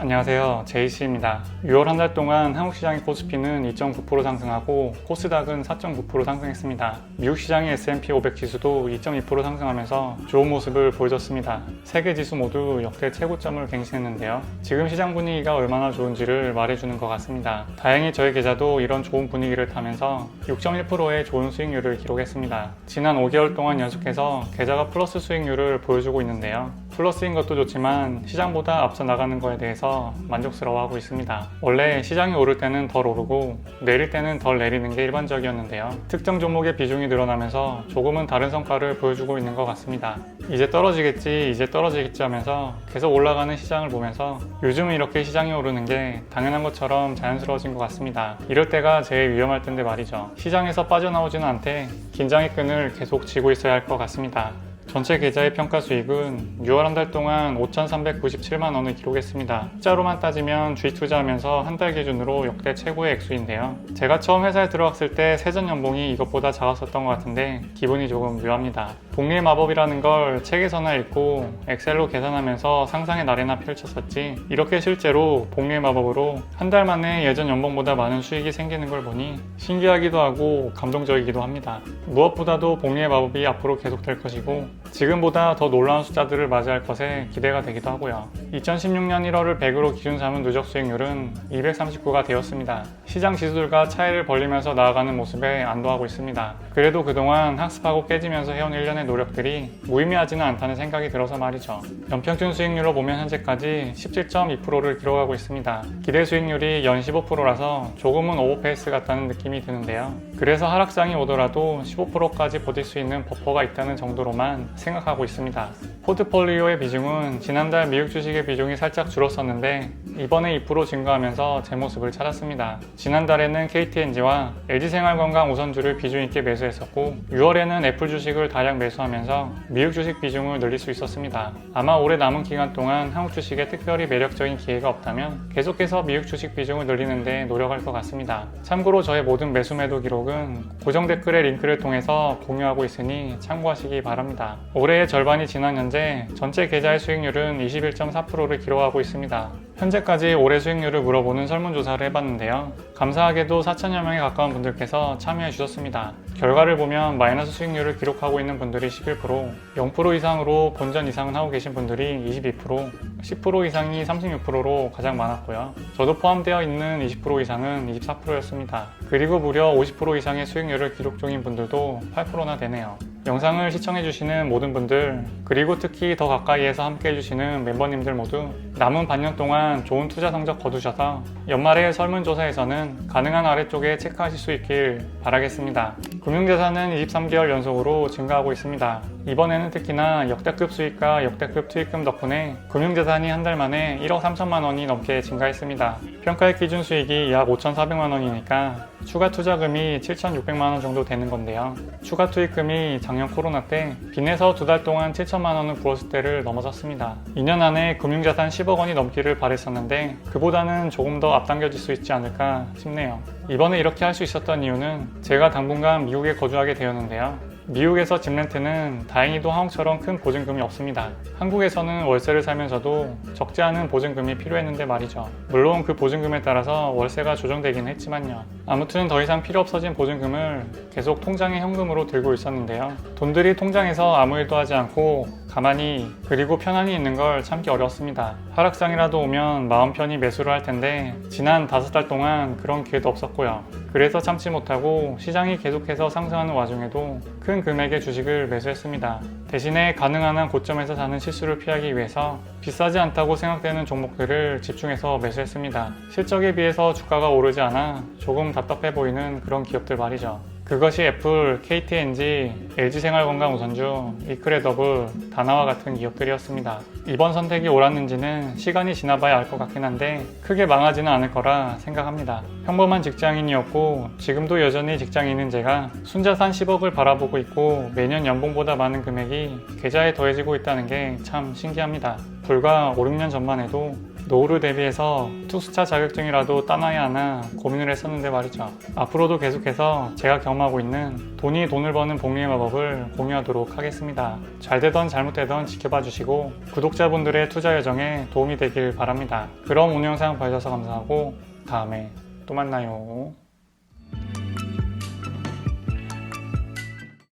안녕하세요. 제이씨입니다. 6월 한 달 동안 한국 시장의 코스피는 2.9% 상승하고 코스닥은 4.9% 상승했습니다. 미국 시장의 S&P 500 지수도 2.2% 상승하면서 좋은 모습을 보여줬습니다. 세계 지수 모두 역대 최고점을 갱신했는데요. 지금 시장 분위기가 얼마나 좋은지를 말해주는 것 같습니다. 다행히 저희 계좌도 이런 좋은 분위기를 타면서 6.1%의 좋은 수익률을 기록했습니다. 지난 5개월 동안 연속해서 계좌가 플러스 수익률을 보여주고 있는데요. 플러스인 것도 좋지만 시장보다 앞서 나가는 거에 대해서 만족스러워하고 있습니다. 원래 시장이 오를 때는 덜 오르고 내릴 때는 덜 내리는 게 일반적이었는데요. 특정 종목의 비중이 늘어나면서 조금은 다른 성과를 보여주고 있는 것 같습니다. 이제 떨어지겠지, 이제 떨어지겠지 하면서 계속 올라가는 시장을 보면서 요즘은 이렇게 시장이 오르는 게 당연한 것처럼 자연스러워진 것 같습니다. 이럴 때가 제일 위험할 텐데 말이죠. 시장에서 빠져나오지는 않되 긴장의 끈을 계속 쥐고 있어야 할 것 같습니다. 전체 계좌의 평가 수익은 6월 한 달 동안 5,397만 원을 기록했습니다. 숫자로만 따지면 주식 투자하면서 한 달 기준으로 역대 최고의 액수인데요. 제가 처음 회사에 들어갔을 때 세전 연봉이 이것보다 작았었던 것 같은데 기분이 조금 묘합니다. 복리의 마법이라는 걸 책에서나 읽고 엑셀로 계산하면서 상상의 나래나 펼쳤었지 이렇게 실제로 복리의 마법으로 한 달 만에 예전 연봉보다 많은 수익이 생기는 걸 보니 신기하기도 하고 감동적이기도 합니다. 무엇보다도 복리의 마법이 앞으로 계속될 것이고 지금보다 더 놀라운 숫자들을 맞이할 것에 기대가 되기도 하고요. 2016년 1월을 100으로 기준 삼은 누적 수익률은 239가 되었습니다. 시장 지수들과 차이를 벌리면서 나아가는 모습에 안도하고 있습니다. 그래도 그동안 학습하고 깨지면서 해온 일련의 노력들이 무의미하지는 않다는 생각이 들어서 말이죠. 연평균 수익률로 보면 현재까지 17.2%를 기록하고 있습니다. 기대 수익률이 연 15%라서 조금은 오버페이스 같다는 느낌이 드는데요. 그래서 하락장이 오더라도 15%까지 버틸 수 있는 버퍼가 있다는 정도로만 생각하고 있습니다. 포트폴리오의 비중은 지난달 미국 주식의 비중이 살짝 줄었었는데 이번에 2% 증가하면서 제 모습을 찾았습니다. 지난달에는 KTNG와 LG생활건강 우선주를 비중 있게 매수했었고 6월에는 애플 주식을 다량 매수하면서 미국 주식 비중을 늘릴 수 있었습니다. 아마 올해 남은 기간 동안 한국 주식에 특별히 매력적인 기회가 없다면 계속해서 미국 주식 비중을 늘리는데 노력할 것 같습니다. 참고로 저의 모든 매수 매도 기록은 고정 댓글의 링크를 통해서 공유하고 있으니 참고하시기 바랍니다. 올해의 절반이 지난 현재 전체 계좌의 수익률은 21.4%를 기록하고 있습니다. 현재까지 올해 수익률을 물어보는 설문조사를 해봤는데요. 감사하게도 4천여 명에 가까운 분들께서 참여해 주셨습니다. 결과를 보면 마이너스 수익률을 기록하고 있는 분들이 11%, 0% 이상으로 본전 이상은 하고 계신 분들이 22%, 10% 이상이 36%로 가장 많았고요. 저도 포함되어 있는 20% 이상은 24%였습니다. 그리고 무려 50% 이상의 수익률을 기록 중인 분들도 8%나 되네요. 영상을 시청해주시는 모든 분들, 그리고 특히 더 가까이에서 함께 해주시는 멤버님들 모두 남은 반년 동안 좋은 투자 성적 거두셔서 연말에 설문조사에서는 가능한 아래쪽에 체크하실 수 있길 바라겠습니다. 금융자산은 23개월 연속으로 증가하고 있습니다. 이번에는 특히나 역대급 수익과 역대급 투입금 덕분에 금융자산이 한 달 만에 1억 3천만 원이 넘게 증가했습니다. 평가액 기준 수익이 약 5,400만 원이니까 추가 투자금이 7,600만 원 정도 되는 건데요. 추가 투입금이 작년 코로나 때 빚내서 두 달 동안 7천만 원을 부었을 때를 넘어섰습니다. 2년 안에 금융자산 10억 원이 넘기를 바랬었는데 그보다는 조금 더 앞당겨질 수 있지 않을까 싶네요. 이번에 이렇게 할 수 있었던 이유는 제가 당분간 미국에 거주하게 되었는데요. 미국에서 집 렌트는 다행히도 한국처럼 큰 보증금이 없습니다. 한국에서는 월세를 살면서도 적지 않은 보증금이 필요했는데 말이죠. 물론 그 보증금에 따라서 월세가 조정되긴 했지만요. 아무튼 더 이상 필요 없어진 보증금을 계속 통장에 현금으로 들고 있었는데요. 돈들이 통장에서 아무 일도 하지 않고 가만히 그리고 편안히 있는 걸 참기 어려웠습니다. 하락장이라도 오면 마음 편히 매수를 할 텐데 지난 다섯 달 동안 그런 기회도 없었고요. 그래서 참지 못하고 시장이 계속해서 상승하는 와중에도 큰 금액의 주식을 매수했습니다. 대신에 가능한 한 고점에서 사는 실수를 피하기 위해서 비싸지 않다고 생각되는 종목들을 집중해서 매수했습니다. 실적에 비해서 주가가 오르지 않아 조금 답답해 보이는 그런 기업들 말이죠. 그것이 애플, KTNG, LG생활건강 우선주, 이크레더블, 다나와 같은 기업들이었습니다. 이번 선택이 옳았는지는 시간이 지나봐야 알 것 같긴 한데 크게 망하지는 않을 거라 생각합니다. 평범한 직장인이었고 지금도 여전히 직장인인 제가 순자산 10억을 바라보고 있고 매년 연봉보다 많은 금액이 계좌에 더해지고 있다는 게 참 신기합니다. 불과 5, 6년 전만 해도 노후를 대비해서 투스타 자격증이라도 따놔야 하나 고민을 했었는데 말이죠. 앞으로도 계속해서 제가 경험하고 있는 돈이 돈을 버는 복리의 마법을 공유하도록 하겠습니다. 잘 되던 잘못되던 지켜봐 주시고 구독자분들의 투자 여정에 도움이 되길 바랍니다. 그럼 오늘 영상 봐주셔서 감사하고 다음에 또 만나요.